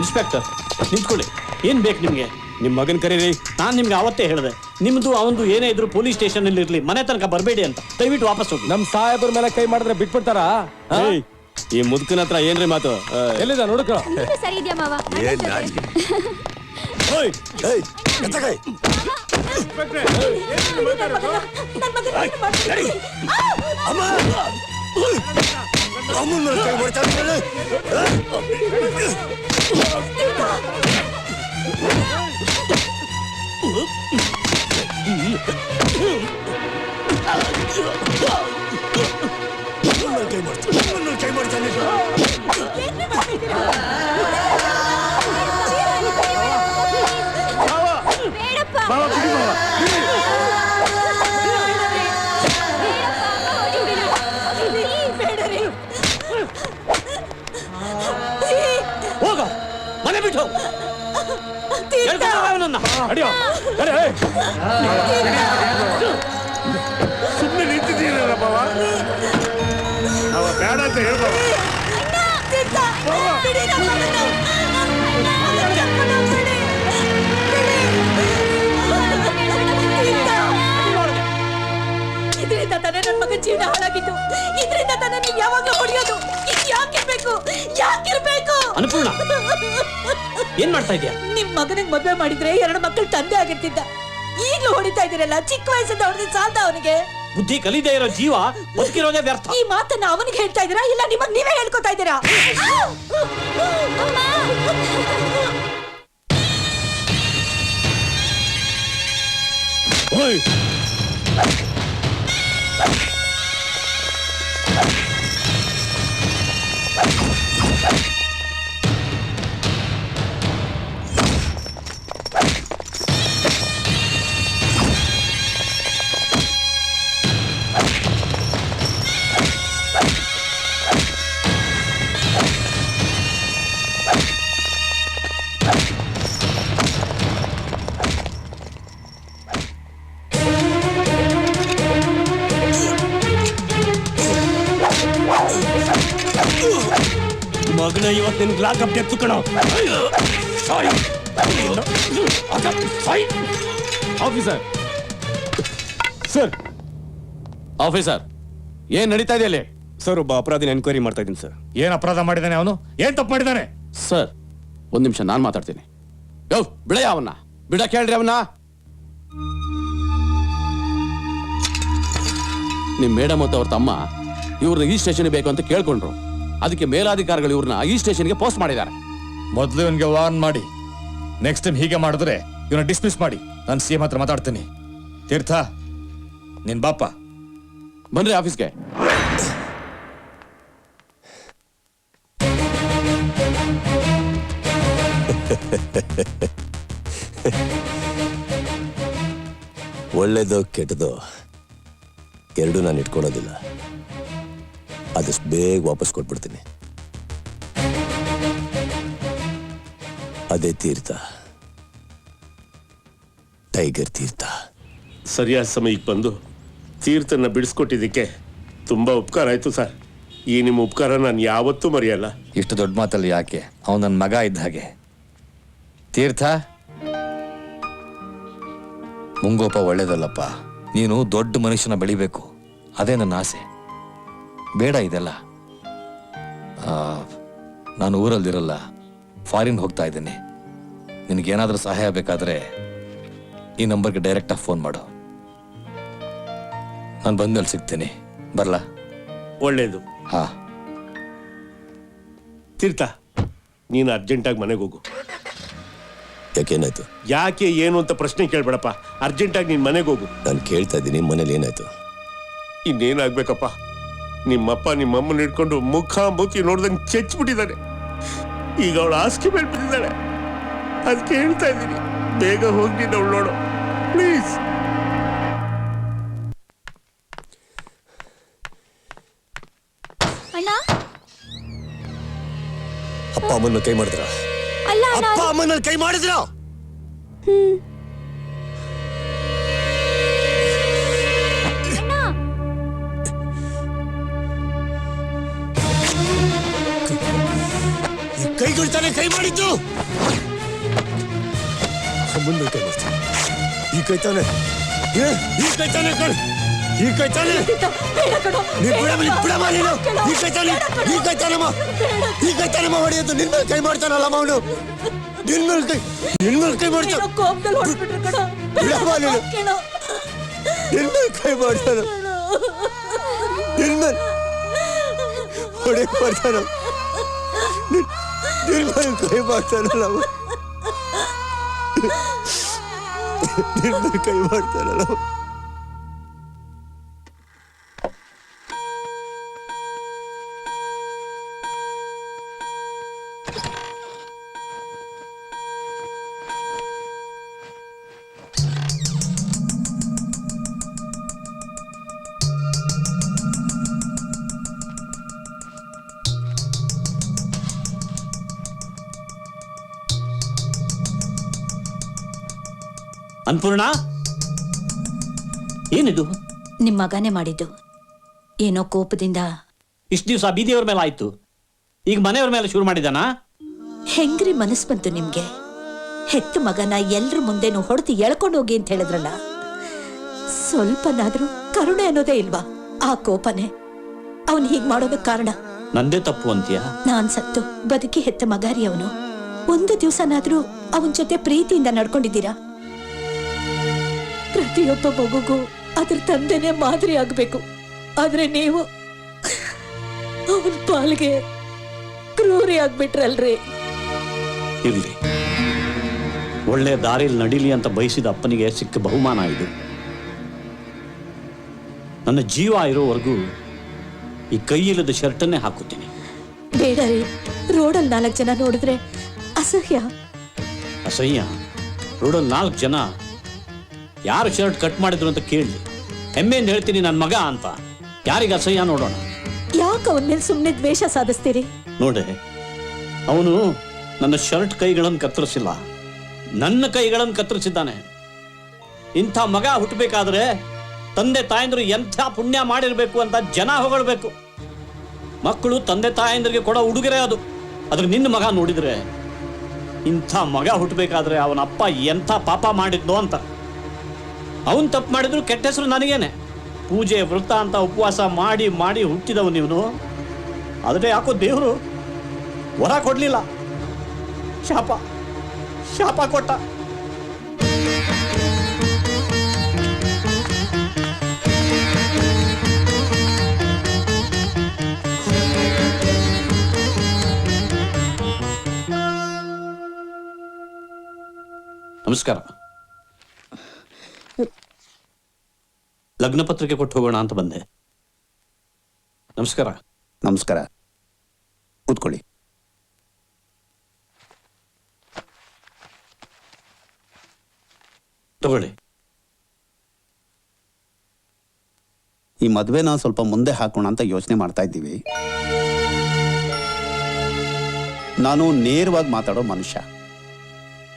Inspector ನಿಂತ್ಕೊಳ್ಳಿ ಏನ್ ಬೇಕು ನಿಮ್ಗೆ ನಿಮ್ಮ ಮಗನ್ ಕರೀರಿ ನಾನು ನಿಮ್ಗೆ ಅವತ್ತೇ ಹೇಳಿದೆ ನಿಮ್ದು ಅವಂದು ಏನೇ ಇದ್ರು ಪೊಲೀಸ್ ಸ್ಟೇಷನ್ ಅಲ್ಲಿ ಇರ್ಲಿ ಮನೆ ತನಕ ಬರಬೇಡಿ ಅಂತ ದಯವಿಟ್ಟು ವಾಪಸ್ ಹೋಗಿ ನಮ್ ಸಾಹೇಬ್ರ ಮೇಲೆ ಕೈ ಮಾಡಿದ್ರೆ ಬಿಟ್ಬಿಡ್ತಾರ ಏಯ್, ಈ ಮುದುಕನ ಹತ್ರ ಏನ್ರಿ ಮಾತು ಆ, ಎಲ್ಲಿದ ನೋಡಕ ನೀನು ಸರಿ ಇದೆಯಾ ಮಾವ ಏನ್ ನಾಚಿಕೆ ಓಯ್, ಏಯ್ ಎತ್ತಕೈ ಅಮ್ಮ ಅಮ್ಮನ ಕೈ ಮಾಡ್ತಾ ಇದ್ದಾನೆ. ಅಮ್ಮನ ಕೈ ಮಾಡ್ತಾನೆ ಅಮ್ಮನ ಸುಮ್ಮನೆ ನಿಂತಿದ್ದೀರಲ್ಲ ಬಾವ ಅವ ಬೇಡ ಅಂತ ಹೇಳ್ಬಾವ ಮಾಡ್ತಾ ಇದೀಯ? ನಿಮ್ ಮಗನಿಗೆ ಮದ್ವೆ ಮಾಡಿದ್ರೆ ಎರಡು ಮಕ್ಕಳು ತಂದೆ ಆಗಿರ್ತಿದ್ದ. ಈಗ್ಲೂ ಹೊಡಿತಾ ಇದೀರಲ್ಲ ಚಿಕ್ಕ ವಯಸ್ಸಿಂದ ಹೊಡೆದ ಸಾಲ್ದ ಅವನಿಗೆ? ಬುದ್ಧಿ ಕಲಿದೇ ಇರೋ ಜೀವ ಬದುಕಿರೋದೇ ವ್ಯರ್ಥ. ಈ ಮಾತನ್ನ ಅವನಿಗೆ ಹೇಳ್ತಾ ಇದೀರಾ ಇಲ್ಲ ನಿಮಗ್ ನೀವೇ ಹೇಳ್ಕೊತಾ ಇದ್ದೀರಾ? ಓಯ್. ನಿನ್ ಲಾಕಪ್ ಡೆತ್ತು ಕಣ. ಸಾರಿ ಆಫೀಸರ್. ಸರ್. ಆಫೀಸರ್ ಏನ್ ನಡೀತಾ ಇದೆ ಅಲ್ಲಿ? ಸರ್ ಒಬ್ಬ ಅಪರಾಧಿನ ಎನ್ಕ್ವೈರಿ ಮಾಡ್ತಾ ಇದ್ದೀನಿ ಸರ್. ಏನ್ ಅಪರಾಧ ಮಾಡಿದಾನೆ ಅವನು? ಏನ್ ತಪ್ಪು ಮಾಡಿದಾನೆ? ಸರ್ ಒಂದ್ ನಿಮಿಷ ನಾನ್ ಮಾತಾಡ್ತೀನಿ. ಯೋ ಬಿಡಯ್ಯ ಅವನ್ನ. ಬಿಡ ಕೇಳ್ರಿ ಅವನ್ನ. ನಿಮ್ ಮೇಡಮ್ ಮತ್ತು ಅವ್ರ ತಮ್ಮ ಇವ್ರನ್ನ ಈ ಸ್ಟೇಷನ್ ಬೇಕು ಅಂತ ಕೇಳ್ಕೊಂಡ್ರು. ಅದಕ್ಕೆ ಮೇಲಾಧಿಕಾರಿಗಳು ಇವ್ರನ್ನ ಈ ಸ್ಟೇಷನ್ಗೆ ಪೋಸ್ಟ್ ಮಾಡಿದ್ದಾರೆ. ಮೊದಲು ಇವನಿಗೆ ವಾರ್ನ್ ಮಾಡಿ ನೆಕ್ಸ್ಟ್ ಟೈಮ್ ಹೀಗೆ ಮಾಡಿದ್ರೆ ಇವನ ಡಿಸ್ಮಿಸ್ ಮಾಡಿ ನಾನು ಸಿ ಎಂ ಹತ್ರ ಮಾತಾಡ್ತೀನಿ. ತೀರ್ಥ ನಿನ್ ಬಾಪ. ಬನ್ರಿ ಆಫೀಸ್ಗೆ. ಒಳ್ಳೇದೋ ಕೆಟ್ಟದೋ ಎರಡೂ ನಾನು ಇಟ್ಕೊಳೋದಿಲ್ಲ ಆದಷ್ಟು ಬೇಗ ವಾಪಸ್ ಕೊಟ್ಬಿಡ್ತೀನಿ. ಅದೇ ತೀರ್ಥ. ಟೈಗರ್ ತೀರ್ಥ. ಸರಿಯಾದ ಸಮಯಕ್ಕೆ ಬಂದು ತೀರ್ಥನ ಬಿಡಿಸ್ಕೊಟ್ಟಿದ್ದಕ್ಕೆ ತುಂಬ ಉಪಕಾರ ಆಯಿತು ಸರ್. ಈ ನಿಮ್ಮ ಉಪಕಾರ ನಾನು ಯಾವತ್ತೂ ಮರೆಯಲ್ಲ. ಇಷ್ಟು ದೊಡ್ಡ ಮಾತಲ್ಲಿ ಯಾಕೆ? ಅವನು ನನ್ನ ಮಗ ಇದ್ದ ಹಾಗೆ. ತೀರ್ಥ. ಮುಂಗೋಪ ಒಳ್ಳೇದಲ್ಲಪ್ಪ. ನೀನು ದೊಡ್ಡ ಮನುಷ್ಯನ ಬೆಳಿಬೇಕು. ಅದೇ ನನ್ನ ಆಸೆ. ಬೇಡ ಇದೆಲ್ಲ. ಆ, ನಾನು ಊರಲ್ಲಿರಲ್ಲ ಫಾರಿನ್ ಹೋಗ್ತಾ ಇದ್ದೀನಿ. ನಿನಗೇನಾದರೂ ಸಹಾಯ ಬೇಕಾದರೆ ಈ ನಂಬರ್ಗೆ ಡೈರೆಕ್ಟಾಗಿ ಫೋನ್ ಮಾಡು. ನಾನು ಬಂದ್ಮೇಲೆ ಸಿಗ್ತೀನಿ. ಬರಲಾ? ಒಳ್ಳೇದು. ಹಾ. ತೀರ್ಥ ನೀನು ಅರ್ಜೆಂಟಾಗಿ ಮನೆಗೆ ಹೋಗು. ಯಾಕೇನಾಯ್ತು? ಯಾಕೆ ಏನು ಅಂತ ಪ್ರಶ್ನೆ ಕೇಳ್ಬೇಡಪ್ಪ. ಅರ್ಜೆಂಟಾಗಿ ನೀನು ಮನೆಗೆ ಹೋಗು. ನಾನು ಕೇಳ್ತಾ ಇದ್ದೀನಿ ಮನೇಲಿ ಏನಾಯ್ತು? ಇನ್ನೇನಾಗ್ಬೇಕಪ್ಪ. ನಿಮ್ಮಪ್ಪ ನಿಮ್ಮಮ್ಮನ ಹಿಡ್ಕೊಂಡು ಮುಖ ಮೂತಿ ನೋಡ್ದಂಗೆ ಚೆಚ್ಚಿಬಿಟ್ಟಿದ್ದಾರೆ ಈಗ ಅವಳು ಆಸ್ಕೆ ಮೇಲೆ ಬಿದ್ದಿದ್ದಾಳೆ. ಅದಕ್ಕೆ ಹೇಳ್ತಾ ಇದ್ದೀನಿ ಬೇಗ ಹೋಗಿ ಅವಳು ನೋಡು. ಪ್ಲೀಸ್. ಅಣ್ಣ? ಅಪ್ಪ ಅಮ್ಮನ ಕೈ ಮಾಡಿದ್ರ? ಅಪ್ಪ ಅಮ್ಮನ ಕೈ ಮಾಡಿದ್ರ? ಈ ಕೈ ಕೈಗಳು ತಾನೇ ಕೈ ಮಾಡಿದ್ದು? ಕೈ ಮಾಡ್ತೀನಿ ಈ ಕೈ ತಾನೆ. ಏ, ಈ ಕೈ ತಾನೆ ಕಣ್. ಈ ಕೈ ತಾನೆ. ನೀ ಬಿಡಮ್ಮ ನೀ ಬಿಡಮ್ಮ ನೀನು. ಈ ಕೈ ತಾನೆ. ಈ ಕೈ ತಾನಮ್ಮ ಈ ಕೈ ತಾನಮ್ಮ ಹೊಡೆಯೋದು ನಿನ್ ಮೇಲೆ ಕೈ ಮಾಡ್ತಾನಲ್ಲಮ್ಮ ಅವನು. ನಿನ್ ಮೇಲೆ ಕೈ ನಿನ್ ಮೇಲೆ ಕೈ ಮಾಡ್ತಾನ. ಬಿಡಮ್ಮ ನೀನು. ನಿನ್ ಮೇಲೆ ಕೈ ಮಾಡ್ತಾನ. ನಿನ್ ಮೇಲೆ. ಹೊಡೆಯಕ್ ಮಾಡ್ತಾನ. ನಿನ್ ನಿನ್ ಮೇಲೆ ಕೈ ಮಾಡ್ತಾನಲ್ಲ ಅವ. ನಿನ್ ಮೇಲೆ ಕೈ ಮಾಡ್ತಾನಲ್ಲ ಅನ್ಪೂರ್ಣ ಏನಿದು? ನಿಮ್ಮ ಮಗನೇ ಮಾಡಿದ್ದು. ಏನೋ ಕೋಪದಿಂದ. ಇಷ್ಟು ದಿವಸ ಬೀದಿಯವ್ರ ಮೇಲೆ ಆಯ್ತು. ಈಗ ಮನೆಯವ್ರ ಮೇಲೆ ಶುರು ಮಾಡಿದಾನಾ ಹೆಂಗ್ರಿ ಮನಸ್ ಬಂತು ನಿಮ್ಗೆ? ಹೆತ್ತ ಮಗನ ಎಲ್ರ ಮುಂದೆನೂ ಹೊಡೆದು ಎಳ್ಕೊಂಡು ಹೋಗಿ ಅಂತ ಹೇಳಿದ್ರಲ್ಲ. ಸ್ವಲ್ಪನಾದ್ರೂ ಕರುಣೆ ಅನ್ನೋದೇ ಇಲ್ವಾ ಆ ಕೋಪನೆ? ಅವನ್ ಹೀಗ್ ಮಾಡೋದಕ್ಕೆ ಕಾರಣ? ನಂದೇ ತಪ್ಪು ಅಂತೀಯ? ನಾನ್ ಸತ್ತು. ಬದುಕಿ ಹೆತ್ತ ಮಗಾರಿ ಅವನು. ಒಂದು ದಿವಸನಾದ್ರೂ ಅವನ್ ಜೊತೆ ಪ್ರೀತಿಯಿಂದ ನಡ್ಕೊಂಡಿದ್ದೀರಾ? ಪ್ರತಿಯೊಬ್ಬ ಮಗುಗೂ ಅದ್ರ ತಂದೆನೇ ಮಾದರಿ ಆಗ್ಬೇಕು. ಆದ್ರೆ ನೀವು ಅವನ ಪಾಲ್ಗೆ ಕ್ರೂರಿ ಆಗ್ಬಿಟ್ರಲ್ರಿ. ಇರ್ಲಿ. ಒಳ್ಳೆ ದಾರಿಲಿ ನಡೀಲಿ ಅಂತ ಬಯಸಿದ ಅಪ್ಪನಿಗೆ ಸಿಕ್ಕ ಬಹುಮಾನ ಇದು. ನನ್ನ ಜೀವ ಇರೋವರೆಗೂ ಈ ಕೈಯಿಲ್ಲದ ಶರ್ಟನ್ನೇ ಹಾಕುತ್ತೀನಿ. ಬೇಡ ರೀ. ರೋಡಲ್ಲಿ ನಾಲ್ಕು ಜನ ನೋಡಿದ್ರೆ ಅಸಹ್ಯ. ಅಸಹ್ಯ? ರೋಡಲ್ಲಿ ನಾಲ್ಕು ಜನ ಯಾರು ಶರ್ಟ್ ಕಟ್ ಮಾಡಿದ್ರು ಅಂತ ಕೇಳಿ. ಹೆಮ್ಮೆಯಿಂದ ಹೇಳ್ತೀನಿ ನನ್ನ ಮಗ ಅಂತ. ಯಾರಿಗ ಅಸಹ್ಯ ನೋಡೋಣ. ಯಾಕೆ ಅವನ ಮೇಲೆ ಸುಮ್ಮನೆ ದ್ವೇಷ ಸಾಧಿಸ್ತೀರಿ? ನೋಡೆ ಅವನು ನನ್ನ ಶರ್ಟ್ ಕೈಗಳನ್ನು ಕತ್ತರಿಸಿಲ್ಲ. ನನ್ನ ಕೈಗಳನ್ನು ಕತ್ತರಿಸಿದ್ದಾನೆ. ಇಂಥ ಮಗ ಹುಟ್ಟಬೇಕಾದ್ರೆ ತಂದೆ ತಾಯಂದ್ರು ಎಂಥ ಪುಣ್ಯ ಮಾಡಿರ್ಬೇಕು ಅಂತ ಜನ ಹೊಗಳಬೇಕು. ಮಕ್ಕಳು ತಂದೆ ತಾಯಂದ್ರಿಗೆ ಕೊಡೋ ಉಡುಗೊರೆ ಅದು. ಅದ್ರ ನಿನ್ನ ಮಗ ನೋಡಿದ್ರೆ ಇಂಥ ಮಗ ಹುಟ್ಟಬೇಕಾದ್ರೆ ಅವನ ಅಪ್ಪ ಎಂಥ ಪಾಪ ಮಾಡಿದ್ನೋ ಅಂತ. ಅವನ್ ತಪ್ಪು ಮಾಡಿದ್ರು ಕೆಟ್ಟ ಹೆಸರು ನನಗೇನೆ. ಪೂಜೆ ವೃತ್ತ ಅಂತ ಉಪವಾಸ ಮಾಡಿ ಮಾಡಿ ಹುಟ್ಟಿದವನು ನೀವು ಆದರೆ ಯಾಕೋ ದೇವರು ವರ ಕೊಡಲಿಲ್ಲ. ಶಾಪ ಶಾಪ ಕೊಟ್ಟ. ನಮಸ್ಕಾರ. ಲಗ್ನ ಪತ್ರಿಕೆ ಕೊಟ್ಟು ಹೋಗೋಣ ಅಂತ ಬಂದೆ. ನಮಸ್ಕಾರ. ನಮಸ್ಕಾರ. ಕೂತ್ಕೊಳ್ಳಿ. ತಗೊಳ್ಳಿ. ಈ ಮದುವೆನ ಸ್ವಲ್ಪ ಮುಂದೆ ಹಾಕೋಣ ಅಂತ ಯೋಚನೆ ಮಾಡ್ತಾ ಇದ್ದೀವಿ. ನಾನು ನೇರವಾಗಿ ಮಾತಾಡೋ ಮನುಷ್ಯ.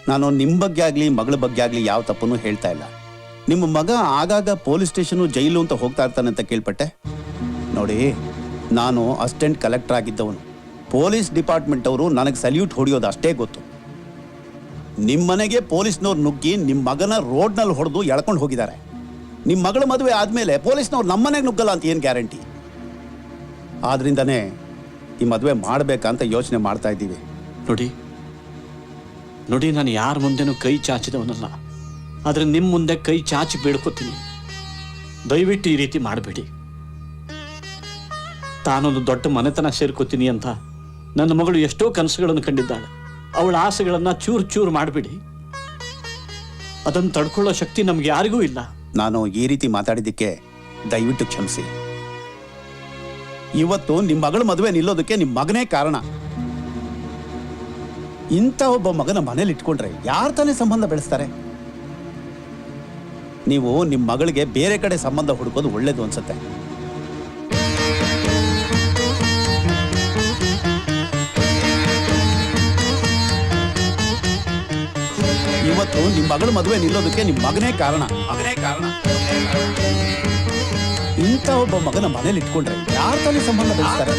ನಾನು ನಿಮ್ಮ ಬಗ್ಗೆ ಆಗಲಿ ಮಗಳ ಬಗ್ಗೆ ಆಗಲಿ ಯಾವ ತಪ್ಪನ್ನು ಹೇಳ್ತಾ ಇಲ್ಲ. ನಿಮ್ಮ ಮಗ ಆಗಾಗ ಪೊಲೀಸ್ ಸ್ಟೇಷನು ಜೈಲು ಅಂತ ಹೋಗ್ತಾ ಇರ್ತಾನೆ ಅಂತ ಕೇಳ್ಪಟ್ಟೆ. ನೋಡಿ, ನಾನು ಅಸಿಸ್ಟೆಂಟ್ ಕಲೆಕ್ಟರ್ ಆಗಿದ್ದವನು. ಪೊಲೀಸ್ ಡಿಪಾರ್ಟ್ಮೆಂಟ್ ಅವರು ನನಗೆ ಸಲ್ಯೂಟ್ ಹೊಡೆಯೋದು ಅಷ್ಟೇ ಗೊತ್ತು. ನಿಮ್ಮ ಮನೆಗೆ ಪೊಲೀಸ್ನವ್ರು ನುಗ್ಗಿ ನಿಮ್ಮ ಮಗನ ರೋಡ್ನಲ್ಲಿ ಹೊಡೆದು ಎಳ್ಕೊಂಡು ಹೋಗಿದ್ದಾರೆ. ನಿಮ್ಮ ಮಗಳ ಮದುವೆ ಆದಮೇಲೆ ಪೊಲೀಸ್ನವ್ರು ನಮ್ಮನೆಗೆ ನುಗ್ಗಲ್ಲ ಅಂತ ಏನು ಗ್ಯಾರಂಟಿ? ಆದ್ರಿಂದನೇ ಈ ಮದುವೆ ಮಾಡಬೇಕಂತ ಯೋಚನೆ ಮಾಡ್ತಾ ಇದ್ದೀವಿ. ನೋಡಿ ನೋಡಿ, ನಾನು ಯಾರ ಮುಂದೆನೂ ಕೈ ಚಾಚಿದವನಲ್ಲ. ಆದ್ರೆ ನಿಮ್ಮ ಮುಂದೆ ಕೈ ಚಾಚಿ ಬೇಡ್ಕೋತೀನಿ ದಯವಿಟ್ಟು ಈ ರೀತಿ ಮಾಡಬೇಡಿ. ತಾನೊಂದು ದೊಡ್ಡ ಮನೆತನ ಸೇರ್ಕೋತೀನಿ ಅಂತ ನನ್ನ ಮಗಳು ಎಷ್ಟೋ ಕನಸುಗಳನ್ನು ಕಂಡಿದ್ದಾಳೆ. ಅವಳ ಆಸೆಗಳನ್ನು ಚೂರು ಚೂರು ಮಾಡಬೇಡಿ. ಅದನ್ನು ತಡ್ಕೊಳ್ಳೋ ಶಕ್ತಿ ನಮ್ಗೆ ಯಾರಿಗೂ ಇಲ್ಲ. ನಾನು ಈ ರೀತಿ ಮಾತಾಡಿದ್ದಕ್ಕೆ ದಯವಿಟ್ಟು ಕ್ಷಮಿಸಿ. ಇವತ್ತು ನಿಮ್ಮ ಮಗಳ ಮದುವೆ ನಿಲ್ಲೋದಕ್ಕೆ ನಿಮ್ಮ ಮಗನೇ ಕಾರಣ. ಇಂಥ ಒಬ್ಬ ಮಗನ ಮನೇಲಿ ಇಟ್ಕೊಂಡ್ರೆ ಯಾರು ತಾನೇ ಸಂಬಂಧ ಬೆಳೆಸ್ತಾರೆ? ನೀವು ನಿಮ್ಮ ಮಗಳಿಗೆ ಬೇರೆ ಕಡೆ ಸಂಬಂಧ ಹುಡುಕೋದು ಒಳ್ಳೇದು ಅನ್ಸುತ್ತೆ. ಇವತ್ತು ನಿಮ್ಮ ಮಗಳ ಮದುವೆ ನಿಲ್ಲೋದಕ್ಕೆ ನಿಮ್ಮ ಮಗನೇ ಕಾರಣ. ಮಗನೇ ಕಾರಣ. ಇಂಥ ಒಬ್ಬ ಮಗನ ಮನೇಲಿ ಇಟ್ಕೊಂಡ್ರೆ ಯಾರ ತಾನೇ ಸಂಬಂಧ ಬೆಳೆಸ್ತಾರೆ?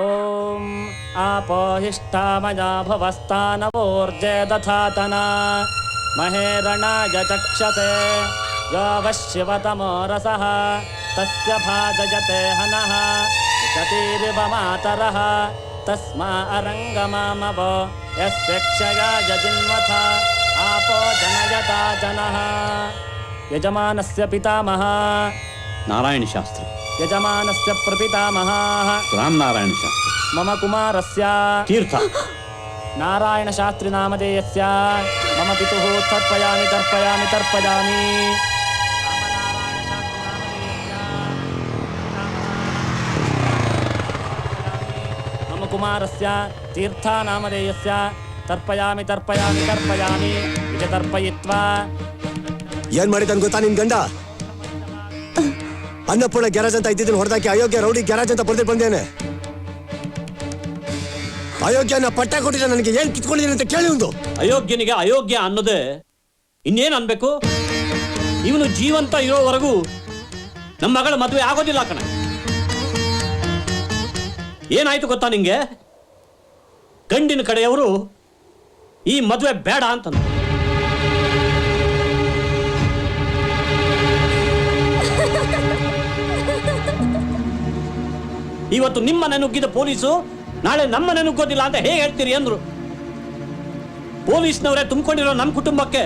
ॐ आपोहिष्ठामया भुवस्तानवोर्जे दधातना महेरणाय चक्षते यो वः तस्य भाजयते हनः शतीरिव मातरः तस्मा अरङ्गमामव यस्य क्षया यजिन्वथ आपो जनयता जनः। यजमानस्य पितामहः। नारायणशास्त्री। यजमानस्य प्रपितामहाः। रामनारायणशास्त्री। मम कुमारस्य। तीर्थ। नारायणशास्त्रिनामधेयस्य मम पितुः तर्पयामि तर्पयामि तर्पयामि। मम कुमारस्य तीर्थानामधेयस्य तर्पयामि तर्पयामि तर्पयामि। इति तर्पयित्वा ಏನ್ ಮಾಡಿದನ್ ಗೊತ್ತಾ ನಿನ್ ಗಂಡ? ಅನ್ನಪೂರ್ಣ ಗ್ಯಾರೇಜ್ ಅಂತ ಇದ್ದಿದ್ದನ್ನು ಹೊಡೆದಾಕಿ ಅಯೋಗ್ಯ ರೌಡಿ ಗ್ಯಾರೇಜ್ ಅಂತ ಬರ್ದಿ ಬಂದೇನೆ. ಅಯೋಗ್ಯನ ಪಟ್ಟ ಕೊಟ್ಟಿಲ್ಲ ನನಗೆ ಏನ್ ಕಿತ್ಕೊಂಡಿದ್ದೀನಿ ಅಂತ ಕೇಳಿ ಒಂದು. ಅಯೋಗ್ಯನಿಗೆ ಅಯೋಗ್ಯ ಅನ್ನೋದೇ ಇನ್ನೇನ್ ಅನ್ಬೇಕು? ಇವನು ಜೀವಂತ ಇರೋವರೆಗೂ ನಮ್ಮ ಮಗಳ ಮದುವೆ ಆಗೋದಿಲ್ಲ ಕಣ. ಏನಾಯ್ತು ಗೊತ್ತಾ ನಿಂಗೆ? ಗಂಡಿನ ಕಡೆಯವರು ಈ ಮದುವೆ ಬೇಡ ಅಂತಂದ್ರು. ಇವತ್ತು ನಿಮ್ಮ ನುಗ್ಗಿದ ಪೊಲೀಸು ನಾಳೆ ನಮ್ಮ ನುಗ್ಗೋದಿಲ್ಲ ಅಂತ ಹೇಗೆ ಹೇಳ್ತೀರಿ ಅಂದ್ರು. ಪೊಲೀಸ್ನವರೇ ತುಂಬಿಕೊಂಡಿರೋ ನಮ್ಮ ಕುಟುಂಬಕ್ಕೆ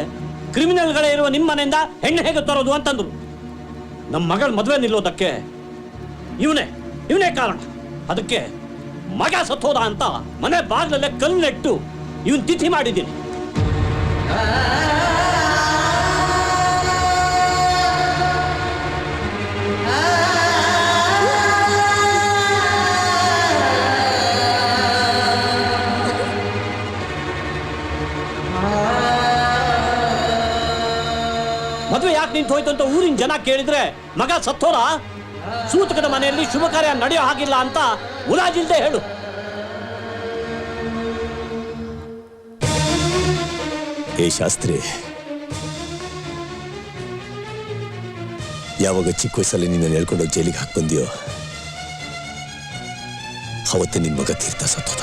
ಕ್ರಿಮಿನಲ್ಗಳೇ ಇರುವ ನಿಮ್ಮ ಮನೆಯಿಂದ ಹೆಣ್ಣು ಹೇಗೆ ತರೋದು ಅಂತಂದ್ರು. ನಮ್ಮ ಮಗಳ ಮದುವೆ ನಿಲ್ಲೋದಕ್ಕೆ ಇವನೇ ಇವನೇ ಕಾರಣ. ಅದಕ್ಕೆ ಮಗ ಸತ್ತೋದ ಅಂತ ಮನೆ ಬಾಗಿಲಲ್ಲೇ ಕಲ್ಲೆಟ್ಟು ಇವನ್ ತಿಥಿ ಮಾಡಿದ್ದೀನಿ. ನಿಂತು ಹೋಯ್ತು ಅಂತ ಊರಿನ ಜನ ಕೇಳಿದ್ರೆ, ಮಗ ಸತ್ತೋರ? ಸೂತಕದ ಮನೆಯಲ್ಲಿ ಶುಭ ಕಾರ್ಯ ನಡೆಯೋ ಹಾಗಿಲ್ಲ ಅಂತ ಉಲಾಜಿಲ್ದೆ ಹೇಳು. ಏ ಶಾಸ್ತ್ರಿ, ಯಾವಾಗ ಚಿಕ್ಕ ವಯಸ್ಸಲ್ಲಿ ನಿನ್ನ ಹೇಳ್ಕೊಂಡು ಜೈಲಿಗೆ ಹಾಕಿ ಬಂದಿಯೋ, ಅವತ್ತೇ ನಿನ್ ಮಗ ತೀರ್ಥ ಸತ್ತೋದ.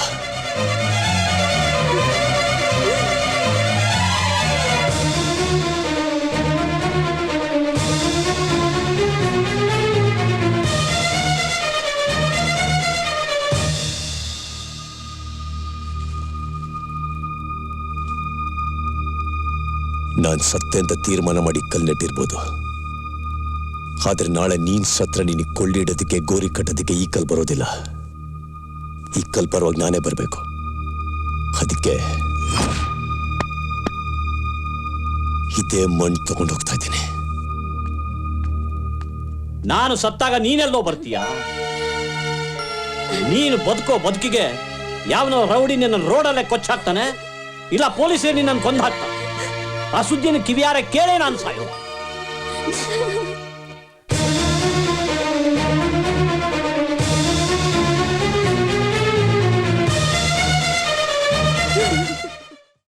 ನಾನ್ ಸತ್ತೆ ಅಂತ ತೀರ್ಮಾನ ಮಾಡಿ ಕಲ್ನೆಟ್ಟಿರ್ಬೋದು ಆದ್ರೆ ನಾಳೆ ನೀನ್ ಸತ್ರ ನಿನಗೆ ಕೊಳ್ಳಿಡೋದಕ್ಕೆ ಗೋರಿ ಕಟ್ಟೋದಕ್ಕೆ ಈ ಕಲ್ ಬರೋದಿಲ್ಲ. ಈ ಕಲ್ ಬರುವಾಗ ನಾನೇ ಬರಬೇಕು. ಅದಕ್ಕೆ ಇದೇ ಮಣ್ಣು ತಗೊಂಡು ಹೋಗ್ತಾ ಇದ್ದೀನಿ. ನಾನು ಸತ್ತಾಗ ನೀನೆಲ್ಲೋ ಬರ್ತೀಯ? ನೀನು ಬದುಕೋ ಬದುಕಿಗೆ ಯಾವನೋ ರೌಡಿ ನಿನ್ನ ರೋಡಲ್ಲೇ ಕೊಚ್ಚಾಕ್ತಾನೆ? ಇಲ್ಲ ಪೊಲೀಸೇ ನಿನ್ನ ಕೊಂದು ಹಾಕ್ತಾನೆ ಆ ಸುದ್ದಿಯನ್ನು ಕಿವಿಯಾರ ಕೇಳೇ ನಾನು ಸಾಯೋ